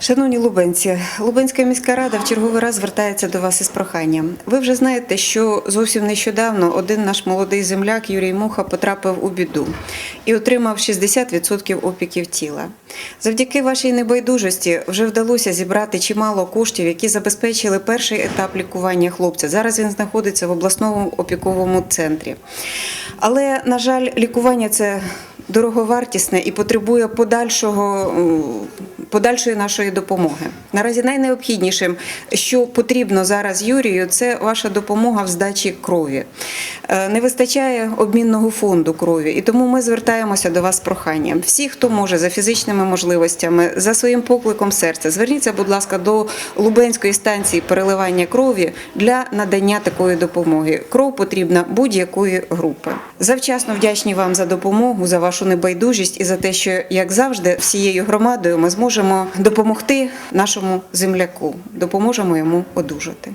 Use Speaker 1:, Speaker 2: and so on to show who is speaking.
Speaker 1: Шановні лубенці, Лубенська міська рада в черговий раз звертається до вас із проханням. Ви вже знаєте, що зовсім нещодавно один наш молодий земляк Юрій Муха потрапив у біду і отримав 60% опіків тіла. Завдяки вашій небайдужості вже вдалося зібрати чимало коштів, які забезпечили перший етап лікування хлопця. Зараз він знаходиться в обласному опіковому центрі. Але, на жаль, лікування це дороговартісне і потребує подальшого, подальшої нашої допомоги. Наразі найнеобхіднішим, що потрібно зараз Юрію, це ваша допомога в здачі крові. Е, Не вистачає обмінного фонду крові, і тому ми звертаємося до вас з проханням. Всі, хто може за фізичними можливостями, за своїм покликом серця, зверніться, будь ласка, до Лубенської станції переливання крові для надання такої допомоги. Кров потрібна будь-якої групи. Завчасно вдячні вам за допомогу, за вашу небайдужість і за те, що, як завжди, всією громадою ми зможемо допомогти нашому земляку, допоможемо йому одужати.